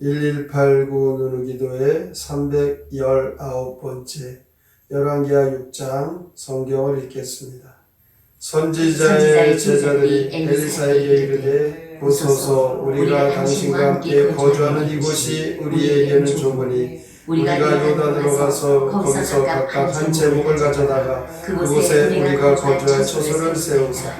(1189) 누누기도의 (319번째) 열왕기하 6장 성경을 읽겠습니다. 선지자의 제자들이 엘리사에게 이르되 보소서 우리가 당신과 함께 거주하는 이곳이 우리에게는 좋으니 우리가 요단으로 가서 거기서 각각 한 제목을 가져다가 그곳에 우리가 거주할 처소를 세우사.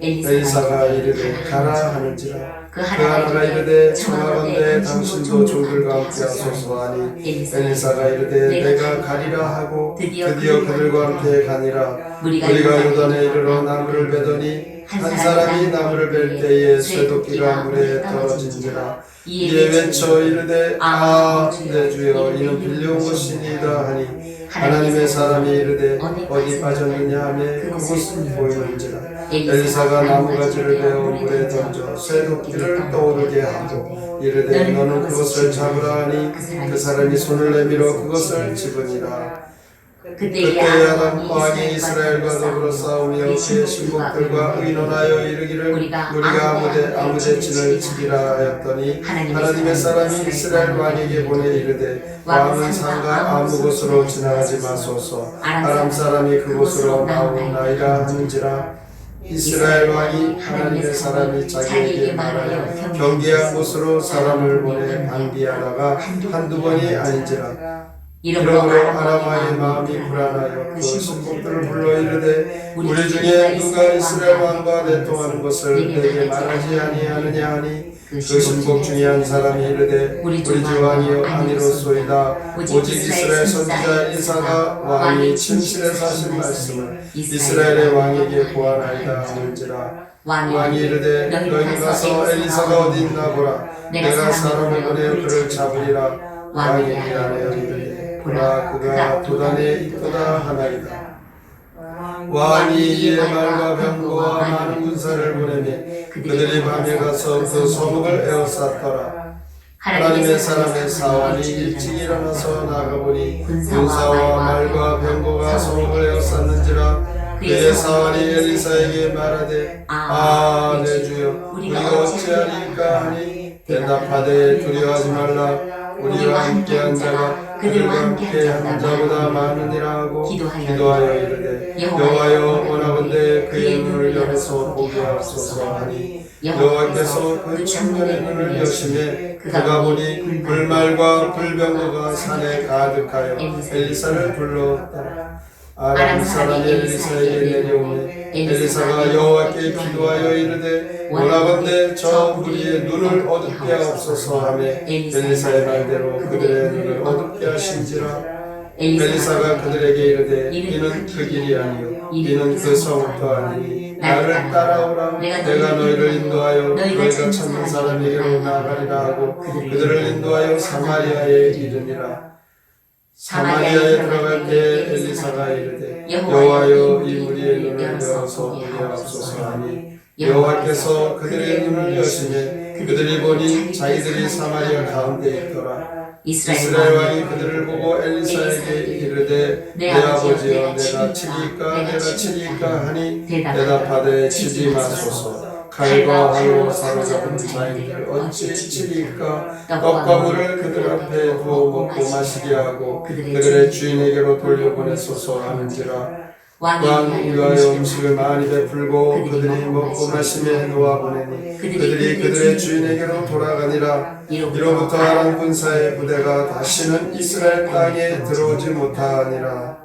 엘리사가 이르되 가라 하는지라. 그 하나가 이르되 청하건대 당신도 종들과 함께 하소서 하니 엘리사가 이르되 내가 가리라 하고 드디어 그들과 함께 가니라. 우리가 요단에 이르러 나무를 베더니 한 사람이 나무를 벨 때에 쇠도끼가 물에 떨어진지라. 이에 외쳐 이르되 아내 주여 이는 빌려온 것이니이다. 하니 하나님의 사람이 이르되 어디 빠졌느냐 하며 그곳은 보이는지라. 엘리사가 나무가지를 베어 물에 던져 쇠도끼를 떠오르게 하고 이르되 너는 그것을 잡으라 하니 그 사람이 손을 내밀어 그것을 집으니라 그때 아람 왕이 이스라엘과 더불어 싸우며 그의 신복들과 의논하여 이르기를 우리가 아무데 아무데진을 지기라 하였더니 하나님의 사람이 이스라엘 왕에게 보내 이르되 왕은 상가 아무 곳으로 지나가지 마소서. 아람 사람이 그곳으로 나오나이라 하는지라 이스라엘 왕이 하나님의 사람이 자기에게 말하여 경계한 곳으로 사람을 보내 방비하다가 한두 번이 아닌지라 이러므로 아람 왕의 마음이 불안하여 그 신복들을 불러 이르되 우리 중에 누가 이스라엘 왕과 내통하는 것을 내게 말하지 아니하느냐 하니 그 신복 중에 한 사람이 이르되 우리 주 왕이여 아니로소이다. 오직 이스라엘 선지자 이사가 왕이 침실에서 하신 말씀을 이스라엘의 왕에게 보아나이다 하는지라. 왕이 이르되 너희 가서 엘리사가 어디 있나 보라. 내가 사람을 보내 그를 잡으리라. 왕이 이르되 보라 그가 도단에 있도다 하나이다. 왕이 이에 말과 병거와 많은 군사를 보내매 그들이 밤에 가서 그 소목을 에워쌌더라. 하나님의 사람의 사원이 일찍 일어나서 나가보니 군사와 말과 병거가 소목을 에워쌌는지라 그의 사원이 엘리사에게 말하되 아 내 주여 우리가 어찌하리까 하니? 대답하되 두려워하지 말라. 우리와 함께한 자가 그들과 함께 한 자보다 많으니라 하고 기도하여 이르되 여호와여 원하건대 그의 눈을 열어서 보게 하소서 하니 여호와께서 그 청년의 눈을 여심해 그가 보니 불말과 불병거가 산에 가득하여 엘리사를 불렀더라 아람 사람이 엘리사에게 내려오매 엘리사가 여호와께 기도하여 이르되 원하건대 저 무리의 눈을 어둡게 하옵소서 하며 엘리사의 말대로 그들의 눈을 어둡게 하신지라. 엘리사가 그들에게 이르되 이는 그 길이 아니요 이는 그 성도 아니니 나를 따라오라. 내가 너희를 인도하여 너희가 찾는 사람에게로 나아가리라 하고 그들을 인도하여 사마리아에 이르니라 사마리아에 들어갈 때 엘리사가 이르되 여호와여 이 무리의 눈을 열어서 보게 하옵소서 하니 여호와께서 그들의 눈을 여시매 그들이 보니 자기들이 사마리아 가운데 있더라. 이스라엘 왕이 그들을 보고 엘리사에게 이르되 내 아버지여 내가 치리까 내가 치리까 하니 대답하되 치지 마소서 칼과 활로 사로잡은 자인들 어찌 치리까? 떡과 물을 그들 앞에 부어 먹고 마시게 하고 그들의 주인에게로 돌려보내소서 하는지라. 왕이 위하여 음식을 많이 베풀고 그들이 먹고 마시며 놓아 보내니 그들이 그들의 주인에게로 돌아가니라. 이로부터 아람 군사의 부대가 다시는 이스라엘 땅에 들어오지 못하니라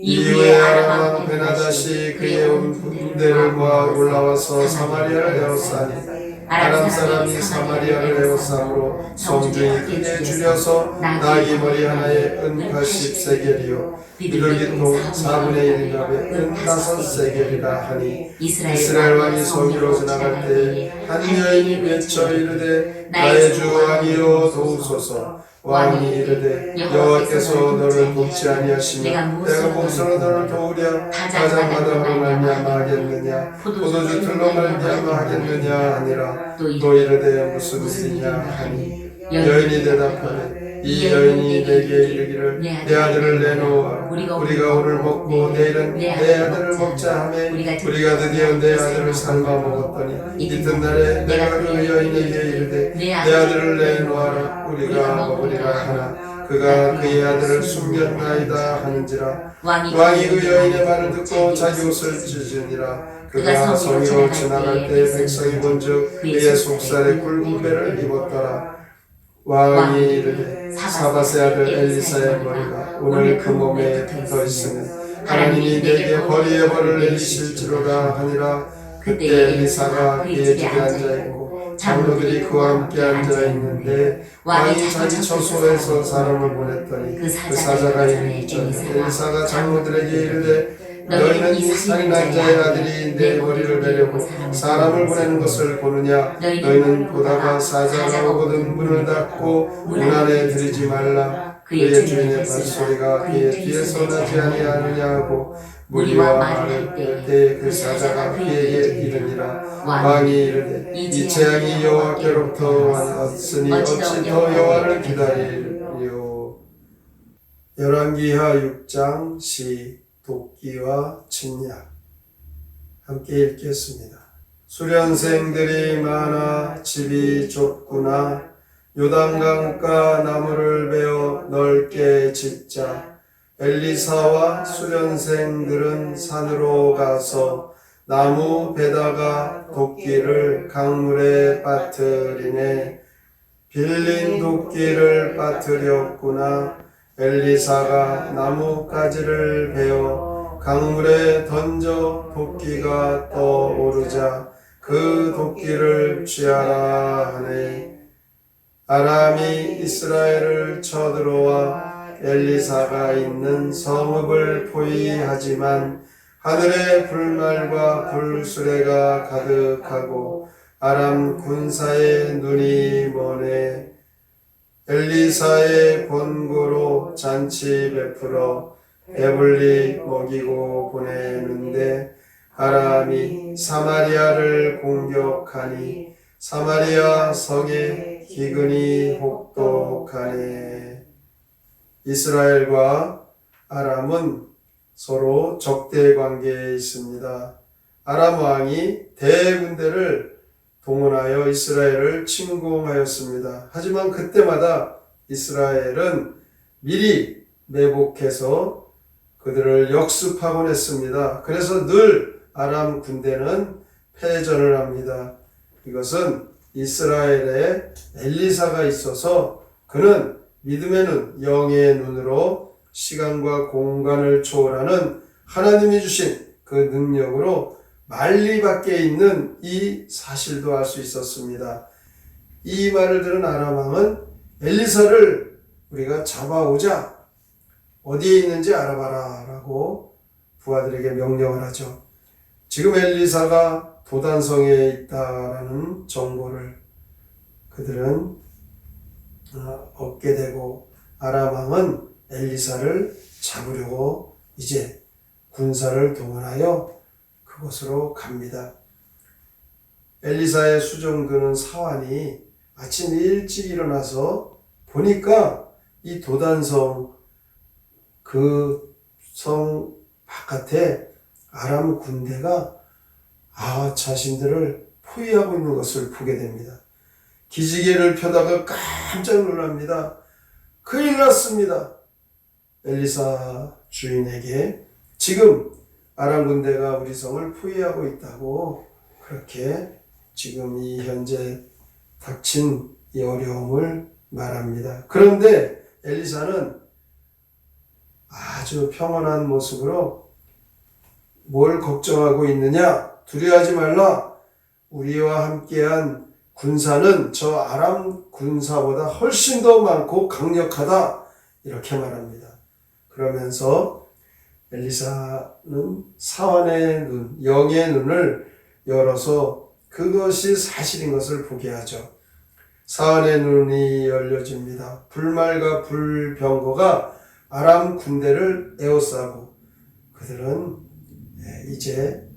이후에 아람 왕 베나다시 그의 온 군대를 모아 올라와서 사마리아를 에워싸니 아람 사람이 사마리아를 에워싸므로 성중이 크게 줄여서 나귀 머리 하나에 은 80세겔이요. 비둘기 통 4분의 1값에 은 5세겔이라 하니 이스라엘 왕이 서기로 지나갈 때한 여인이 외쳐 이르되 나의 주 왕이여 도우소서 왕이 이르되 여호와께서 너를 돕지 아니하시며 내가 목소로 너를 도우랴. 가장마다로 말미암아 하겠느냐? 포도주 틀로 말미암아 하겠느냐? 하니라 또 이르되 무슨 일이냐 하니 여인이 대답하되 이 여인이 내게 이르기를 내 아들을 내놓아 우리가 오늘 먹고 내일은 내 아들을 먹자 하매 우리가 드디어 내 아들을 삶아 먹었더니 이튿날에 내가 그 여인에게 이르되 내 아들을 내놓아라. 우리가 먹으리라 하나. 그가 그의 아들을 숨겼나이다 하는지라. 왕이 왕이 그 여인의 말을 듣고 자기 옷을 찢으니라 그가 성으로 지나갈 때 백성이 본즉 그의 속살에 굵은 배를 입었더라 왕이 이르되 사바세 아들 엘리사의 머리가 오늘 그 몸에 붙어 있으면 하나님이 내게 벌이의 벌을 내리실지로다 하니라 그때 엘리사가 그의 집에 앉아 있고 장로들이 그와 함께 앉아 있는데 왕이 자기 처소에서 사람을 보냈더니 그 사자가 이르되 엘리사가 장로들에게 이르되 너희는 이 살인한 자의 아들이 내 머리를 베려고 사람을 보내는 것을 보느냐? 너희는 보다가 사자가 오거든 문을 닫고 문 안에 들이지 말라. 그의 주인의 발소리가 그의 뒤에서 나지 아니하느냐 하고 무리와 말을 뺄때그 사자가 그에게 이르니라. 왕이 이르되 이 재앙이 여호와께로부터 왔으니 어찌 더 여호와를 기다리리요? 열왕기하 6장 시 도끼와 침략 함께 읽겠습니다. 수련생들이 많아 집이 좁구나. 요단강가 나무를 베어 넓게 짓자. 엘리사와 수련생들은 산으로 가서 나무 베다가 도끼를 강물에 빠뜨리네. 빌린 도끼를 빠뜨렸구나 엘리사가 나무가지를 베어 강물에 던져 도끼가 떠오르자 그 도끼를 취하라 하네. 아람이 이스라엘을 쳐들어와 엘리사가 있는 성읍을 포위하지만 하늘에 불말과 불수레가 가득하고 아람 군사의 눈이 머네 엘리사의 권고로 잔치 베풀어 배불리 먹이고 보내는데 아람이 사마리아를 공격하니 사마리아 성에 기근이 혹독하네 이스라엘과 아람은 서로 적대 관계에 있습니다. 아람 왕이 대군대를 동원하여 이스라엘을 침공하였습니다. 하지만 그때마다 이스라엘은 미리 매복해서 그들을 역습하곤 했습니다. 그래서 늘 아람 군대는 패전을 합니다. 이것은 이스라엘에 엘리사가 있어서 그는 믿음의 눈, 영의 눈으로 시간과 공간을 초월하는 하나님이 주신 그 능력으로 만리 밖에 있는 이 사실도 알 수 있었습니다. 이 말을 들은 아람 왕은 엘리사를 우리가 잡아오자 어디에 있는지 알아봐라 라고 부하들에게 명령을 하죠. 지금 엘리사가 도단성에 있다라는 정보를 그들은 어, 얻게 되고 아람 왕은 엘리사를 잡으려고 이제 군사를 동원하여 그곳으로 갑니다. 엘리사의 수종드는 사환이 아침 일찍 일어나서 보니까 이 도단성 그 성 바깥에 아람 군대가 아 자신들을 포위하고 있는 것을 보게 됩니다. 기지개를 펴다가 깜짝 놀랍니다. 큰일 났습니다. 엘리사 주인에게 지금 아람 군대가 우리 성을 포위하고 있다고 그렇게 지금 이 현재 닥친 이 어려움을 말합니다. 그런데 엘리사는 아주 평온한 모습으로 뭘 걱정하고 있느냐? 두려워하지 말라. 우리와 함께한 군사는 저 아람 군사보다 훨씬 더 많고 강력하다. 이렇게 말합니다. 그러면서 엘리사는 사원의 눈, 영의 눈을 열어서 그것이 사실인 것을 보게 하죠. 사원의 눈이 열려집니다. 불말과 불병거가 아람 군대를 에워싸고 그들은 예, 이제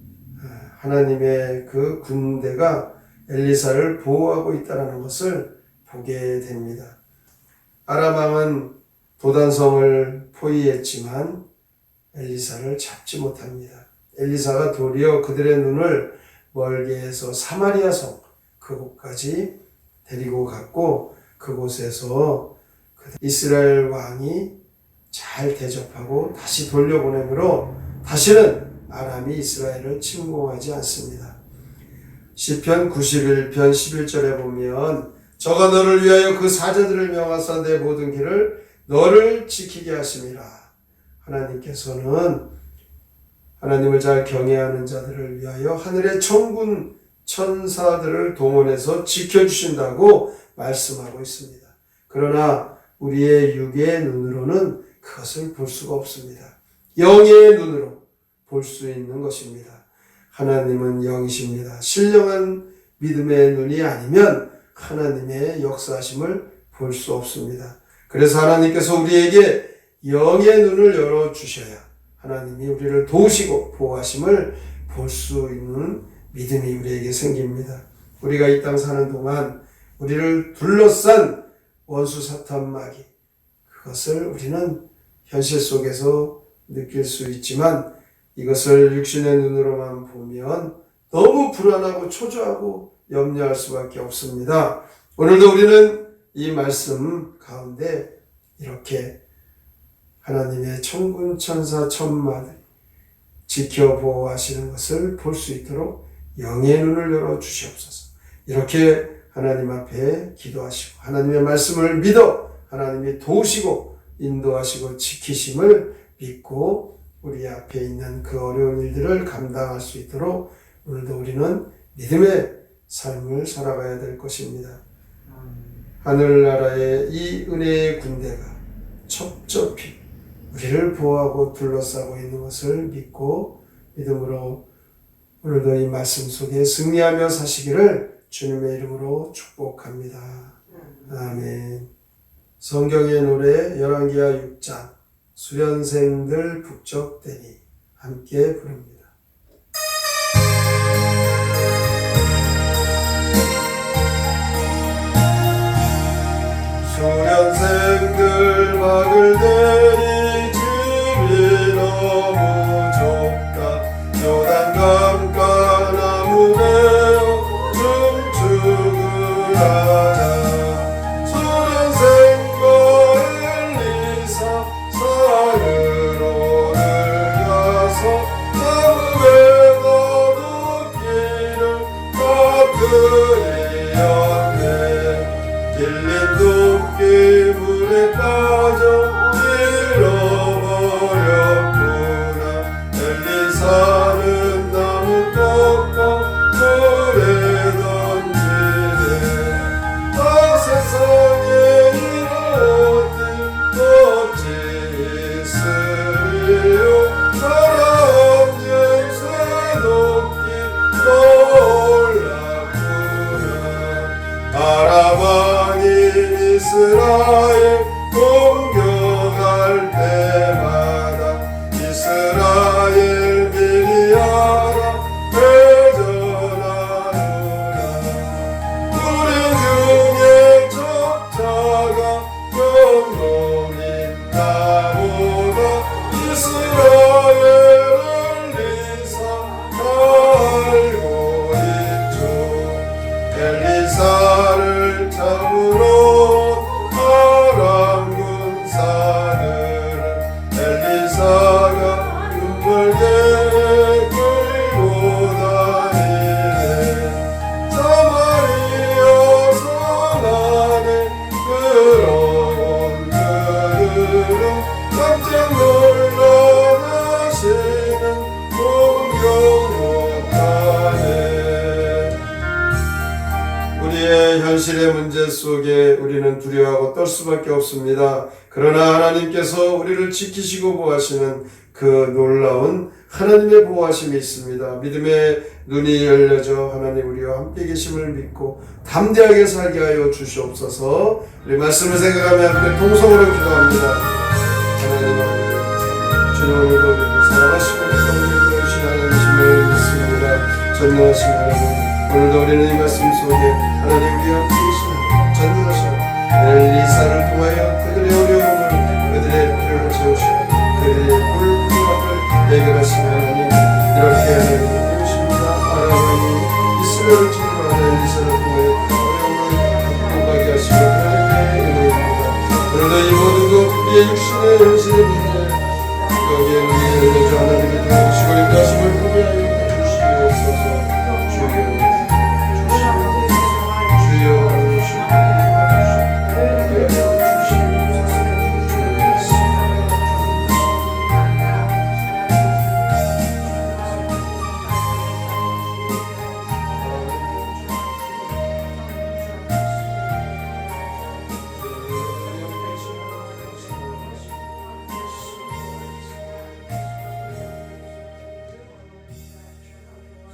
아, 하나님의 그 군대가 엘리사를 보호하고 있다는 것을 보게 됩니다. 아람 왕은 도단성을 포위했지만 엘리사를 잡지 못합니다. 엘리사가 도리어 그들의 눈을 멀게 해서 사마리아 성 그곳까지 데리고 갔고 그곳에서 그 이스라엘 왕이 잘 대접하고 다시 돌려보내므로 다시는 아람이 이스라엘을 침공하지 않습니다. 시편 91편 11절에 보면 저가 너를 위하여 그 사자들을 명하사 내 모든 길을 너를 지키게 하심이라. 하나님께서는 하나님을 잘 경외하는 자들을 위하여 하늘의 천군 천사들을 동원해서 지켜주신다고 말씀하고 있습니다. 그러나 우리의 육의 눈으로는 그것을 볼 수가 없습니다. 영의 눈으로 볼 수 있는 것입니다. 하나님은 영이십니다. 신령한 믿음의 눈이 아니면 하나님의 역사하심을 볼 수 없습니다. 그래서 하나님께서 우리에게 영의 눈을 열어 주셔야 하나님이 우리를 도우시고 보호하심을 볼 수 있는 믿음이 우리에게 생깁니다. 우리가 이 땅 사는 동안 우리를 둘러싼 원수 사탄 마귀 그것을 우리는 현실 속에서 느낄 수 있지만 이것을 육신의 눈으로만 보면 너무 불안하고 초조하고 염려할 수밖에 없습니다. 오늘도 우리는 이 말씀 가운데 이렇게 하나님의 천군 천사 천마들 지켜 보호하시는 것을 볼 수 있도록 영의 눈을 열어 주시옵소서. 이렇게 하나님 앞에 기도하시고 하나님의 말씀을 믿어 하나님이 도우시고 인도하시고 지키심을 믿고 우리 앞에 있는 그 어려운 일들을 감당할 수 있도록 오늘도 우리는 믿음의 삶을 살아가야 될 것입니다. 하늘나라의 이 은혜의 군대가 첩첩히 우리를 보호하고 둘러싸고 있는 것을 믿고 믿음으로 오늘도 이 말씀 속에 승리하며 사시기를 주님의 이름으로 축복합니다. 아멘. 성경의 노래 열왕기하 6장 수련생들 북적대니 함께 부릅니다. 수련생들 막을 대 가 현실의 문제 속에 우리는 두려워하고 떨 수밖에 없습니다. 그러나 하나님께서 우리를 지키시고 보호하시는 그 놀라운 하나님의 보호하심이 있습니다. 믿음의 눈이 열려져 하나님 우리와 함께 계심을 믿고 담대하게 살게 하여 주시옵소서. 우리 말씀을 생각하며 함께 통성으로 기도합니다. 하나님 주님 오늘도 전능하신 하나님 오늘도 어린이 말씀 속에 하나님 우리 앞으신 전능하시며 하나님 이 사를 통하여 그들의 어려움을 그들의 필요를 채우시고 그들의 굴욕을 해결하신 하나님 이렇게 하나님 도우십니다. 하나님 이스라엘 친구하나이 사를 통하여 어려움을 극복하게 하시고 하나님의 은혜입니다. 오늘도 이 모든 것 우리의 육신의 영신을